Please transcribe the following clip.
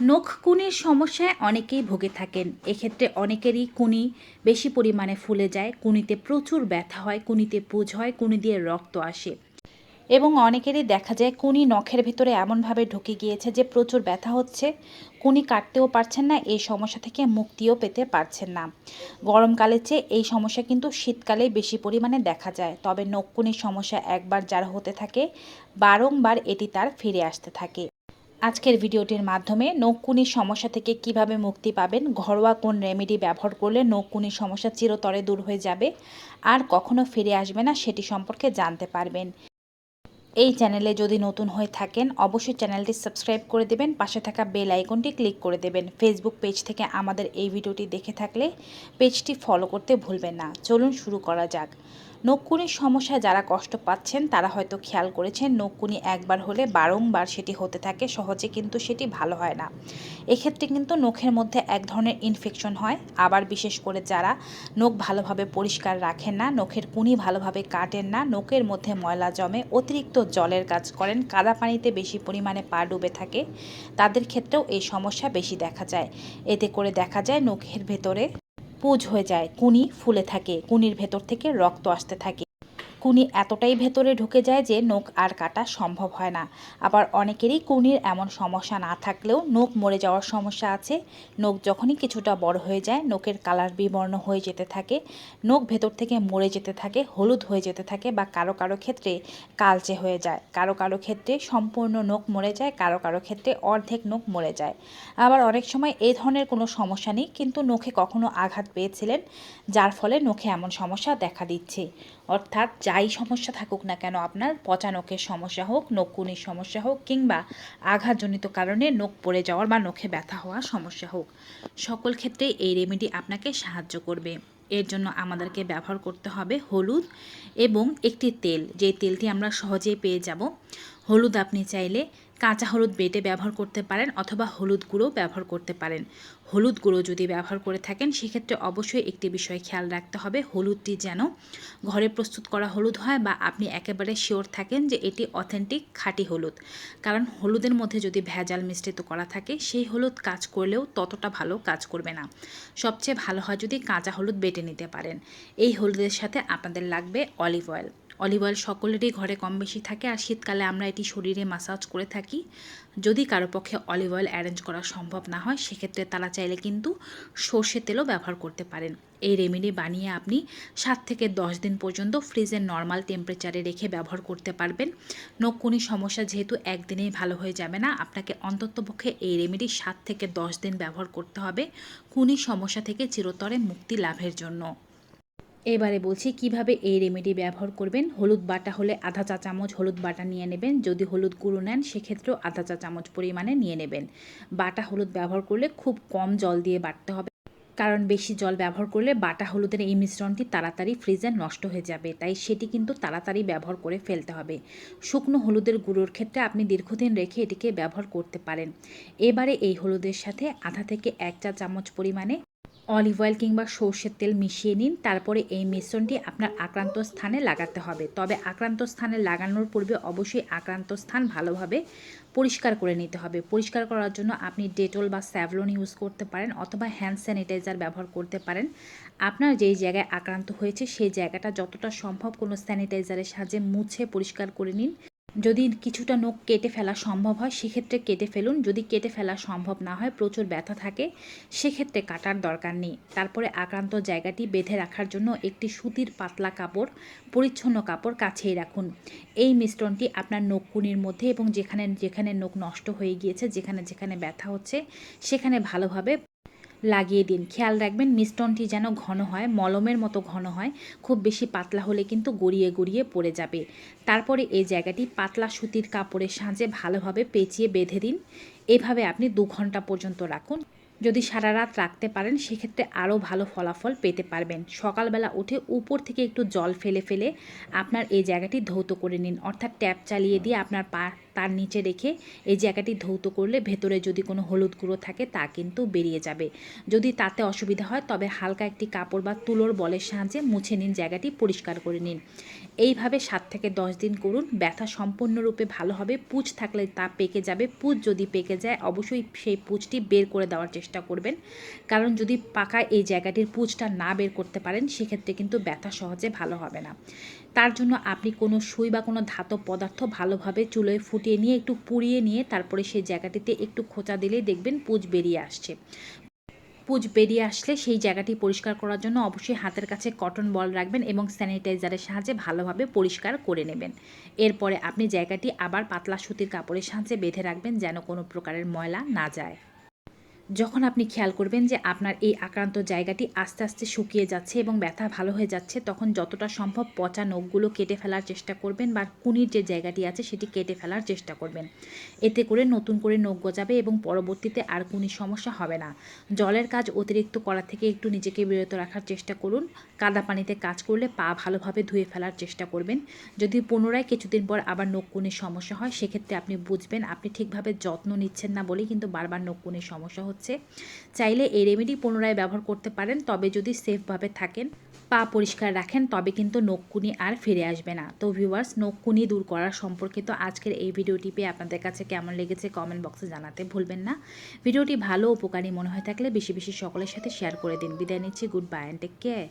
নখ কুনির সমস্যায় অনেকেই ভুগে থাকেন। এক্ষেত্রে অনেকেরই কুনি বেশি পরিমাণে ফুলে যায়, কুনিতে প্রচুর ব্যথা হয়, কুনিতে পুজ হয়, কুনি দিয়ে রক্ত আসে। এবং অনেকেরই দেখা যায় কুনি নখের ভিতরে এমনভাবে ঢুকে গিয়েছে যে প্রচুর ব্যথা হচ্ছে, কুনি কাটতেও পারছেন না, এই সমস্যা থেকে মুক্তিও পেতে পারছেন না। গরমকালের চেয়ে এই সমস্যা কিন্তু শীতকালে বেশি পরিমাণে দেখা যায়। তবে নখকুনির সমস্যা একবার যার হতে থাকে, বারংবার এটি তার ফিরে আসতে থাকে। আজকের ভিডিওটির মাধ্যমে নখকুনির সমস্যা থেকে কীভাবে মুক্তি পাবেন, ঘরোয়া কোন রেমেডি ব্যবহার করলে নখকুনির সমস্যা চিরতরে দূর হয়ে যাবে আর কখনো ফিরে আসবে না সেটি সম্পর্কে জানতে পারবেন। এই চ্যানেলে যদি নতুন হয়ে থাকেন, অবশ্যই চ্যানেলটি সাবস্ক্রাইব করে দেবেন, পাশে থাকা বেল আইকনটি ক্লিক করে দেবেন। ফেসবুক পেজ থেকে আমাদের এই ভিডিওটি দেখে থাকলে পেজটি ফলো করতে ভুলবেন না। চলুন শুরু করা যাক। নখকুনির সমস্যায় যারা কষ্ট পাচ্ছেন, তারা হয়তো খেয়াল করেছেন নখকুনি একবার হলে বারংবার সেটি হতে থাকে, সহজে কিন্তু সেটি ভালো হয় না। এক্ষেত্রে কিন্তু নখের মধ্যে এক ধরনের ইনফেকশন হয়। আবার বিশেষ করে যারা নখ ভালোভাবে পরিষ্কার রাখেন না, নখের কুনি ভালোভাবে কাটেন না, নখের মধ্যে ময়লা জমে, অতিরিক্ত জলের কাজ করেন, কাদা পানিতে বেশি পরিমাণে পা ডুবে থাকে, তাদের ক্ষেত্রেও এই সমস্যা বেশি দেখা যায়। এতে করে দেখা যায় নখের ভেতরে পুজ হয়ে যায় কুনি ফুলে থাকে কুনির ভেতর থেকে রক্ত আসতে থাকে। কুনি এতটাই ভেতরে ঢুকে যায় যে নখ আর কাটা সম্ভব হয় না। আবার অনেকেরই কুনির এমন সমস্যা না থাকলেও নখ মরে যাওয়ার সমস্যা আছে। নখ যখনই কিছুটা বড় হয়ে যায়, নখের কালার বিবর্ণ হয়ে যেতে থাকে। নখ ভেতর থেকে মরে যেতে থাকে, হলুদ হয়ে যেতে থাকে বা কারও কারও ক্ষেত্রে কালচে হয়ে যায়। কারও কারও ক্ষেত্রে সম্পূর্ণ নখ মরে যায়, কারও কারও ক্ষেত্রে অর্ধেক নখ মরে যায়। আবার অনেক সময় এই ধরনের কোনো সমস্যা নেই, কিন্তু নখে কখনো আঘাত পেয়েছিলেন, যার ফলে নখে এমন সমস্যা দেখা দিচ্ছে। অর্থাৎ যাই সমস্যা থাকুক না কেন আপনার, পচা নখের সমস্যা হোক নখকুনির সমস্যা হোক, কিংবা আঘাতজনিত কারণে নখ পড়ে যাওয়ার বা নখে ব্যথা হওয়ার সমস্যা হোক, সকল ক্ষেত্রেই এই রেমেডি আপনাকে সাহায্য করবে। এর জন্য আমাদেরকে ব্যবহার করতে হবে হলুদ এবং একটি তেল। যে তেলটি আমরা সহজেই পেয়ে যাব, হলুদ আপনি চাইলে কাঁচা হলুদ বেটে ব্যবহার করতে পারেন অথবা হলুদ গুঁড়ো ব্যবহার করতে পারেন। হলুদ গুঁড়ো যদি ব্যবহার করে থাকেন, সেক্ষেত্রে অবশ্যই একটি বিষয় খেয়াল রাখতে হবে, হলুদটি যেন ঘরে প্রস্তুত করা হলুদ হয় বা আপনি একেবারে শিওর থাকেন যে এটি অথেন্টিক খাঁটি হলুদ। কারণ হলুদের মধ্যে যদি ভেজাল মিশ্রিত করা থাকে, সেই হলুদ কাজ করলেও ততটা ভালো কাজ করবে না। সবচেয়ে ভালো হয় যদি কাঁচা হলুদ বেটে নিতে পারেন। এই হলুদের সাথে আপনাদের লাগবে অলিভ অয়েল। অলিভ অয়েল সকলেরই ঘরে কম বেশি থাকে আর শীতকালে আমরা এটি শরীরে মাসাজ করে থাকি। যদি কারও পক্ষে অলিভ অয়েল অ্যারেঞ্জ করা সম্ভব না হয়, সেক্ষেত্রে তারা চাইলে কিন্তু সর্ষে তেলও ব্যবহার করতে পারেন। এই রেমেডি বানিয়ে আপনি সাত থেকে দশ দিন পর্যন্ত ফ্রিজের নর্মাল টেম্পারেচারে রেখে ব্যবহার করতে পারবেন। নকুনি সমস্যা যেহেতু একদিনেই ভালো হয়ে যাবে না, আপনাকে অন্ততপক্ষে এই রেমেডি সাত থেকে দশ দিন ব্যবহার করতে হবে। কুনি সমস্যা থেকে চিরতরে মুক্তি লাভের জন্য। এবারে বলছি কীভাবে এই রেমেডি ব্যবহার করবেন? হলুদ বাটা হলে আধা চা চামচ হলুদ বাটা নিয়ে নেবেন। যদি হলুদ গুঁড়ো নেন, সেক্ষেত্রেও আধা চা চামচ পরিমাণে নিয়ে নেবেন। বাটা হলুদ ব্যবহার করলে খুব কম জল দিয়ে বাটতে হবে। কারণ বেশি জল ব্যবহার করলে বাটা হলুদের এই মিশ্রণটি তাড়াতাড়ি ফ্রিজে নষ্ট হয়ে যাবে। তাই সেটি কিন্তু তাড়াতাড়ি ব্যবহার করে ফেলতে হবে। শুকনো হলুদের গুঁড়োর ক্ষেত্রে আপনি দীর্ঘদিন রেখে এটিকে ব্যবহার করতে পারেন। এবারে এই হলুদের সাথে আধা থেকে এক চা চামচ পরিমাণে অলিভ অয়েল কিংবা সর্ষের তেল মিশিয়ে নিন, তারপরে এই মিশ্রণটি আপনার আক্রান্ত স্থানে লাগাতে হবে। তবে আক্রান্ত স্থানে লাগানোর পূর্বে অবশ্যই আক্রান্ত স্থান ভালোভাবে পরিষ্কার করে নিতে হবে। পরিষ্কার করার জন্য আপনি ডেটল বা স্যাভলন ইউজ করতে পারেন অথবা হ্যান্ড স্যানিটাইজার ব্যবহার করতে পারেন। আপনার যেই জায়গায় আক্রান্ত হয়েছে সেই জায়গাটা যতটা সম্ভব কোনো স্যানিটাইজারের সাহায্যে মুছে পরিষ্কার করে নিন। যদি কিছুটা নখ কেটে ফেলা সম্ভব হয়, সেক্ষেত্রে কেটে ফেলুন। যদি কেটে ফেলা সম্ভব না হয়, প্রচুর ব্যথা থাকে, সেক্ষেত্রে কাটার দরকার নেই। তারপরে আক্রান্ত জায়গাটি বেঁধে রাখার জন্য একটি সুতির পাতলা কাপড়, পরিচ্ছন্ন কাপড় কাছেই রাখুন। এই মিশ্রণটি আপনার নখকুনির মধ্যে এবং যেখানে যেখানে নখ নষ্ট হয়ে গিয়েছে, যেখানে যেখানে ব্যথা হচ্ছে, সেখানে ভালোভাবে লাগিয়ে দিন। খেয়াল রাখবেন মিশ্রণটি যেন ঘন হয়, মলমের মতো ঘন হয়, খুব বেশি পাতলা হলে কিন্তু গড়িয়ে গড়িয়ে পড়ে যাবে। তারপরে এই জায়গাটি পাতলা সুতির কাপড়ের সাঁজে ভালোভাবে পেঁচিয়ে বেঁধে দিন। এভাবে আপনি দু ঘণ্টা পর্যন্ত রাখুন। যদি সারা রাত রাখতে পারেন, সেক্ষেত্রে আরও ভালো ফলাফল পেতে পারবেন। সকালবেলা উঠে উপর থেকে একটু জল ফেলে ফেলে আপনার এই জায়গাটি ধৌত করে নিন। অর্থাৎ ট্যাপ চালিয়ে দিয়ে আপনার পা তার নিচে রেখে এই জায়গাটি ধৌত করলে ভেতরে যদি কোনো হলুদ গুঁড়ো থাকে তা কিন্তু বেরিয়ে যাবে। যদি তাতে অসুবিধা হয়, তবে হালকা একটি কাপড় বা তুলোর বলের সাহায্যে মুছে নিন জায়গাটি পরিষ্কার করে নিন। এইভাবে সাত থেকে দশ দিন করুন। ব্যথা সম্পূর্ণরূপে ভালো হবে। পুঁজ থাকলে তা পেকে যাবে। পুঁজ যদি পেকে যায়, অবশ্যই সেই পুঁজটি বের করে দেওয়ার চেষ্টা করবেন। কারণ যদি পাকা এই জায়গাটির পুঁজটা না বের করতে পারেন, সেক্ষেত্রে কিন্তু ব্যথা সহজে ভালো হবে না। তার জন্য আপনি কোনো সুই বা কোনো ধাতব পদার্থ ভালোভাবে চুলোয় ফুটিয়ে নিয়ে, একটু পুড়িয়ে নিয়ে তারপরে সেই জায়গাটিতে একটু খোঁচা দিলেই দেখবেন পুঁজ বেরিয়ে আসছে। পুঁজ বেরিয়ে আসলে সেই জায়গাটি পরিষ্কার করার জন্য অবশ্যই হাতের কাছে কটন বল রাখবেন এবং স্যানিটাইজারের সাহায্যে ভালোভাবে পরিষ্কার করে নেবেন। এরপরে আপনি জায়গাটি আবার পাতলা সুতির কাপড়ের সাহায্যে বেঁধে রাখবেন যেন কোনো প্রকারের ময়লা না যায়। যখন আপনি খেয়াল করবেন যে আপনার এই আক্রান্ত জায়গাটি আস্তে আস্তে শুকিয়ে যাচ্ছে এবং ব্যথা ভালো হয়ে যাচ্ছে, তখন যতটা সম্ভব পচা নখগুলো কেটে ফেলার চেষ্টা করবেন বা কুনির যে জায়গাটি আছে সেটি কেটে ফেলার চেষ্টা করবেন। এতে করে নতুন করে নখ গজাবে এবং পরবর্তীতে আর কুনির সমস্যা হবে না। জলের কাজ অতিরিক্ত করা থেকে একটু নিজেকে বিরত রাখার চেষ্টা করুন। কাদা পানিতে কাজ করলে পা ভালোভাবে ধুয়ে ফেলার চেষ্টা করবেন। যদি পুনরায় কিছুদিন পর আবার নখকুনির সমস্যা হয়, সেক্ষেত্রে আপনি বুঝবেন আপনি ঠিকভাবে যত্ন নিচ্ছেন না বলেই কিন্তু বারবার নখকুনির সমস্যা হচ্ছে। চাইলে এই রেমেডি পুনরায় ব্যবহার করতে পারেন, তবে যদি সেফভাবে থাকেন, পা পরিষ্কার রাখেন, তবে কিন্তু নখকুনি আর ফিরে আসবে না। তো ভিউয়ার্স নখকুনি দূর করার সম্পর্কিত আজকের এই ভিডিওটি পেয়ে আপনাদের কাছে কেমন লেগেছে কমেন্ট বক্সে জানাতে ভুলবেন না। ভিডিওটি ভালো, উপকারী মনে হয়ে থাকলে বেশি বেশি সকলের সাথে শেয়ার করে দিন। বিদায় নিচ্ছি good bye and take care